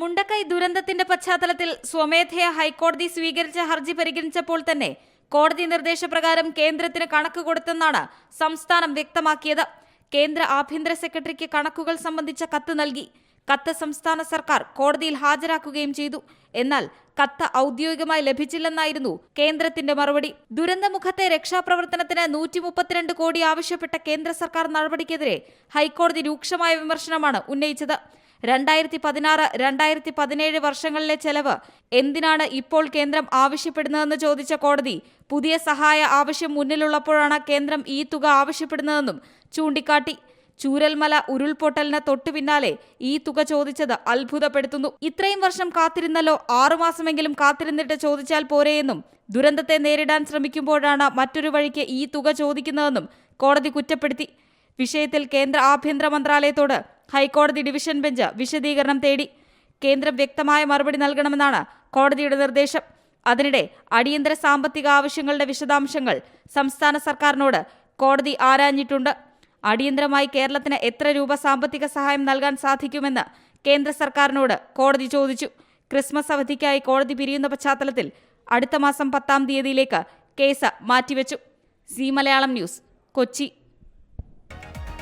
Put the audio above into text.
മുണ്ടക്കൈ ദുരന്തത്തിന്റെ പശ്ചാത്തലത്തിൽ സ്വമേധയാ ഹൈക്കോടതി സ്വീകരിച്ച ഹർജി പരിഗണിച്ചപ്പോൾ തന്നെ കോടതി നിർദ്ദേശപ്രകാരം കേന്ദ്രത്തിന് കണക്ക് കൊടുത്തെന്നാണ് സംസ്ഥാനം വ്യക്തമാക്കിയത്. കേന്ദ്ര ആഭ്യന്തര സെക്രട്ടറിക്ക് കണക്കുകൾ സംബന്ധിച്ച കത്ത് നൽകി. കത്ത് സംസ്ഥാന സർക്കാർ കോടതിയിൽ ഹാജരാക്കുകയും ചെയ്തു. എന്നാൽ കത്ത് ഔദ്യോഗികമായി ലഭിച്ചില്ലെന്നായിരുന്നു കേന്ദ്രത്തിന്റെ മറുപടി. ദുരന്തമുഖത്തെ രക്ഷാപ്രവർത്തനത്തിന് നൂറ്റി മുപ്പത്തിരണ്ട് കോടി ആവശ്യപ്പെട്ട കേന്ദ്ര സർക്കാർ നടപടിക്കെതിരെ ഹൈക്കോടതി രൂക്ഷമായ വിമർശനമാണ് ഉന്നയിച്ചത്. രണ്ടായിരത്തി പതിനാറ് രണ്ടായിരത്തി പതിനേഴ് വർഷങ്ങളിലെ ചെലവ്. എന്തിനാണ് ഇപ്പോൾ കേന്ദ്രം ആവശ്യപ്പെടുന്നതെന്ന് ചോദിച്ച കോടതി പുതിയ സഹായ ആവശ്യം മുന്നിലുള്ളപ്പോഴാണ് കേന്ദ്രം ഈ തുക ആവശ്യപ്പെടുന്നതെന്നും ചൂണ്ടിക്കാട്ടി. ചൂരൽമല ഉരുൾപൊട്ടലിന് തൊട്ടു പിന്നാലെ ഈ തുക ചോദിച്ചത് അത്ഭുതപ്പെടുത്തുന്നു. ഇത്രയും വർഷം കാത്തിരുന്നല്ലോ ആറുമാസമെങ്കിലും കാത്തിരുന്നിട്ട് ചോദിച്ചാൽ പോരെയെന്നും ദുരന്തത്തെ നേരിടാൻ ശ്രമിക്കുമ്പോഴാണ് മറ്റൊരു വഴിക്ക് ഈ തുക ചോദിക്കുന്നതെന്നും കോടതി കുറ്റപ്പെടുത്തി. വിഷയത്തിൽ കേന്ദ്ര ആഭ്യന്തര മന്ത്രാലയത്തോട് ഹൈക്കോടതി ഡിവിഷൻ ബെഞ്ച് വിശദീകരണം തേടി കേന്ദ്രം വ്യക്തമായ മറുപടി നൽകണമെന്നാണ് കോടതിയുടെ നിർദ്ദേശം. അതിനിടെ അടിയന്തര സാമ്പത്തിക ആവശ്യങ്ങളുടെ വിശദാംശങ്ങൾ സംസ്ഥാന സർക്കാരിനോട് കോടതി ആരാഞ്ഞിട്ടുണ്ട്. അടിയന്തരമായി കേരളത്തിന് എത്ര രൂപ സാമ്പത്തിക സഹായം നൽകാൻ സാധിക്കുമെന്ന് കേന്ദ്ര സർക്കാരിനോട് കോടതി ചോദിച്ചു. ക്രിസ്മസ് അവധിക്കായി കോടതി പിരിയുന്ന പശ്ചാത്തലത്തിൽ അടുത്ത മാസം പത്താം തീയതിയിലേക്ക് കേസ് മാറ്റിവെച്ചു. C Malayalam news Kochi.